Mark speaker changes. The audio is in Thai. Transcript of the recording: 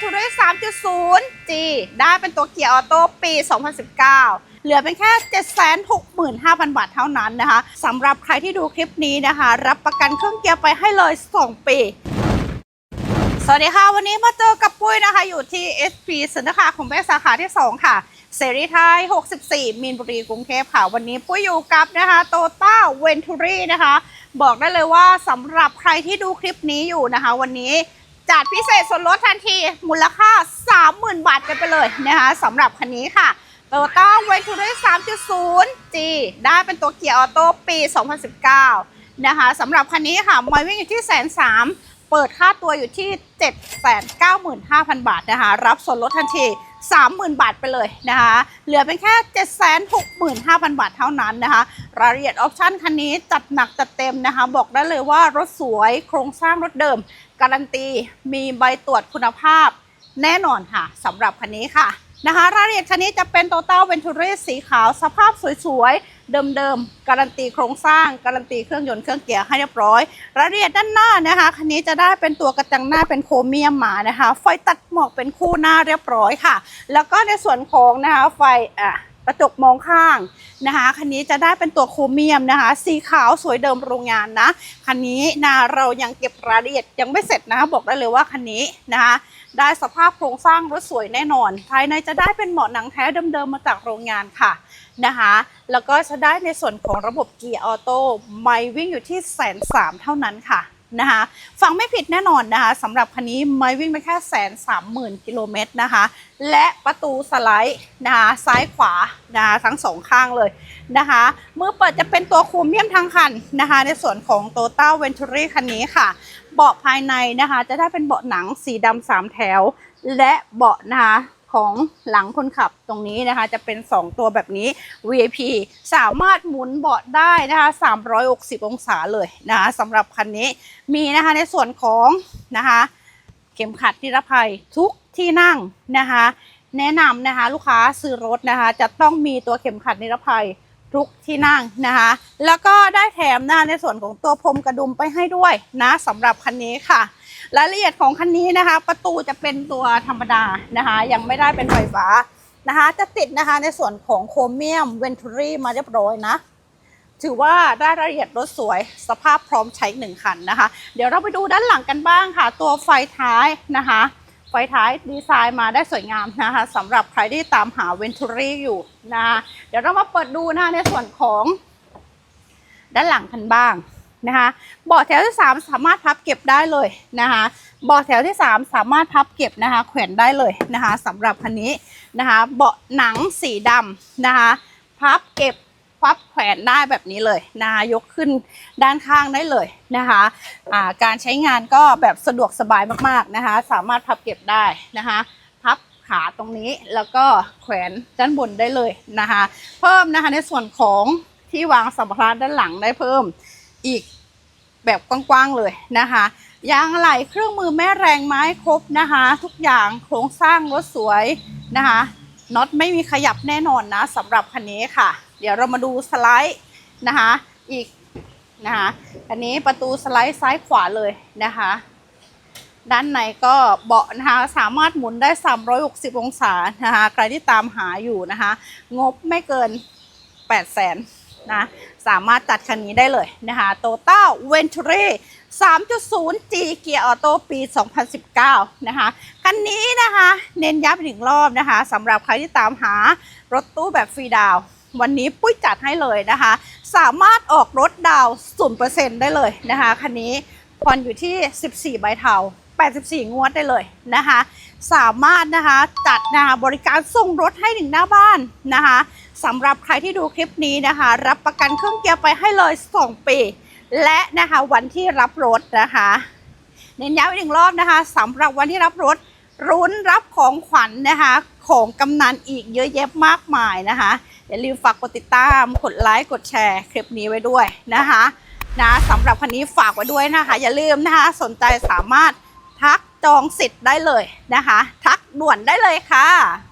Speaker 1: Venturi 3.0 G ได้เป็นตัวเกียร์ออโต้ปี 2019 เหลือเป็นแค่ 765,000 บาทเท่านั้นนะคะสำหรับใครที่ดูคลิปนี้นะคะ รับประกันเครื่องเกียร์ไปให้เลย 2 ปีสวัสดีค่ะ วันนี้มาเจอกับปุ้ยนะคะ อยู่ที่ SP สุนทรคาของเบสสาขาที่ 2 ค่ะ เสรีไทย 64 มีนบุรีกรุงเทพค่ะ วันนี้ปุ้ยอยู่กับนะคะโตต้าเวนทูรี่นะคะ บอกได้เลยว่าสำหรับใครที่ดูคลิปนี้อยู่นะคะ วันนี้ จัดพิเศษส่วนลดทันที มูลค่า 30,000 บาทกันไปเลยนะคะสำหรับคันนี้ค่ะโตต้าเวนทูรี่3.0 G ได้เป็นตัวเกียร์ออโต้ปี 2019 นะคะสำหรับคันนี้ค่ะมอยวิ่งอยู่ที่แสนสาม เปิดค่าตัวอยู่ที่ 795,000 บาทนะคะ รับส่วนลดทันที 30,000 บาทไปเลยนะคะ เหลือเป็นแค่ 765,000 บาทเท่านั้นนะคะ รายละเอียดออปชั่นคันนี้จัดหนักจัดเต็มนะคะ บอกได้เลยว่ารถสวยโครงสร้างรถเดิม การันตี มีใบตรวจคุณภาพแน่นอนค่ะสำหรับคันนี้ค่ะ นะคะรายละเอียดคันนี้จะเป็นโตต้าเวนทูเรสสีขาวสภาพสวยๆ เดิมๆ การันตีโครงสร้าง การันตีเครื่องยนต์เครื่องเกียร์ให้เรียบร้อย รายละเอียดด้านหน้านะคะคันนี้จะได้เป็นตัวกระจังหน้าเป็นโครเมียมมานะคะ ไฟตัดหมอกเป็นคู่หน้าเรียบร้อยค่ะ แล้วก็ในส่วนของนะคะไฟอะ กระจกมองข้างนะคะ คันนี้จะได้เป็นตัวโครเมียมนะคะ สีขาวสวยเดิมโรงงานนะ คันนี้นะเรายังเก็บรายละเอียดยังไม่เสร็จนะคะบอกได้เลยว่าคันนี้นะคะได้สภาพโครงสร้างรถสวยแน่นอน ภายในจะได้เป็นเบาะหนังแท้เดิมๆมาจากโรงงานค่ะนะคะ แล้วก็จะได้ในส่วนของระบบเกียร์ออโต้ไม่วิ่งอยู่ที่แสนสามเท่านั้นค่ะ นะคะฟังไม่ผิดแน่นอนนะคะสำหรับคันนี้ไม่วิ่งไปแค่แสนสามหมื่นกิโลเมตรนะคะ และประตูสไลด์นะคะซ้ายขวานะคะทั้งสองข้างเลยนะคะมือเปิดจะเป็นตัวครเมียมทั้งคันนะคะ ในส่วนของ t o y o t a Venturi คันนี้ค่ะ เบาะภายในนะคะ จะได้เป็นเบาะหนังสีดำสามแถว และเบาะนะคะ ของหลังคนขับตรงนี้นะคะ จะเป็น 2 ตัวแบบนี้ VIP สามารถหมุนเบาะได้นะคะ360 องศาเลยนะคะสำหรับคันนี้มีนะคะในส่วนของนะคะเข็มขัดนิรภัยทุกที่นั่งนะคะ แนะนำนะคะลูกค้าซื้อรถนะคะ จะต้องมีตัวเข็มขัดนิรภัย ทุกที่นั่งนะคะ แล้วก็ได้แถมนะคะในส่วนของตัวพรมกระดุมไปให้ด้วยนะสำหรับคันนี้ค่ะ รายละเอียดของคันนี้นะคะ ประตูจะเป็นตัวธรรมดานะคะ ยังไม่ได้เป็นไฟฟ้านะคะ จะติดนะคะในส่วนของโครเมียมเวนทูรี่มาเรียบร้อยนะ ถือว่าได้รายละเอียดรถสวยสภาพพร้อมใช้หนึ่งคันนะคะ เดี๋ยวเราไปดูด้านหลังกันบ้างค่ะ ตัวไฟท้ายนะคะ ไฟท้ายดีไซน์มาได้สวยงามนะคะสำหรับใครที่ตามหาเวนทูรี่อยู่นะคะเดี๋ยวเรามาเปิดดูนะคะในส่วนของด้านหลังกันบ้างนะคะเบาะแถวที่ 3 สามารถพับเก็บได้เลยนะคะเบาะแถวที่ 3 สามารถพับเก็บนะคะแขวนได้เลยนะคะสำหรับคันนี้นะคะเบาะหนังสีดำนะคะพับเก็บ พับแขวนได้แบบนี้เลยนะคะยกขึ้นด้านข้างได้เลยนะคะอ่าการใช้งานก็แบบสะดวกสบายมากๆนะคะ สามารถพับเก็บได้นะคะพับขาตรงนี้แล้วก็แขวนด้านบนได้เลยนะคะ เพิ่มนะคะในส่วนของที่วางสัมภาระด้านหลังได้เพิ่มอีกแบบกว้างๆเลยนะคะยางไหลเครื่องมือแม่แรงไม้ครบนะคะ ทุกอย่างโครงสร้างรถสวยนะคะน็อตไม่มีขยับแน่นอนนะสำหรับคันนี้ค่ะ เดี๋ยวเรามาดูสไลด์นะคะอีกนะคะอันนี้ประตูสไลด์ซ้ายขวาเลยนะคะด้านในก็เบาะนะคะสามารถหมุนได้ 360 องศานะคะใครที่ตามหาอยู่นะคะงบไม่เกิน 8 0 0แสนนะสามารถจัดคันนี้ได้เลยนะคะโตต้าเวนทูรี่3.0 G เกียร์ออโต้ปี 2019 นะคะ คันนี้นะคะ เน้นย้ำอีกหนึ่งรอบนะคะสำหรับใครที่ตามหารถตู้แบบฟรีดาว วันนี้ปุ้ยจัดให้เลยนะคะ สามารถออกรถดาวน์0%ได้เลยนะคะคันนี้ผ่อนอยู่ที่ 14 ใบเทา84 งวดได้เลยนะคะ สามารถนะคะจัดนะคะบริการส่งรถให้ถึงหน้าบ้านนะคะสำหรับใครที่ดูคลิปนี้นะคะ รับประกันเครื่องเกียร์ไปให้เลย 2 ปี และนะคะวันที่รับรถนะคะเน้นย้ำอีกหนึ่งรอบนะคะสำหรับวันที่รับรถ รุ้นรับของขวัญนะคะ ของกำนันอีกเยอะแยะมากมายนะคะอย่าลืมฝากกดติดตามกดไลค์กดแชร์คลิปนี้ไว้ด้วยนะคะนะสำหรับคันนี้ฝากไว้ด้วยนะคะ อย่าลืมนะคะ สนใจสามารถทักจองสิทธิ์ได้เลยนะคะ ทักด่วนได้เลยค่ะ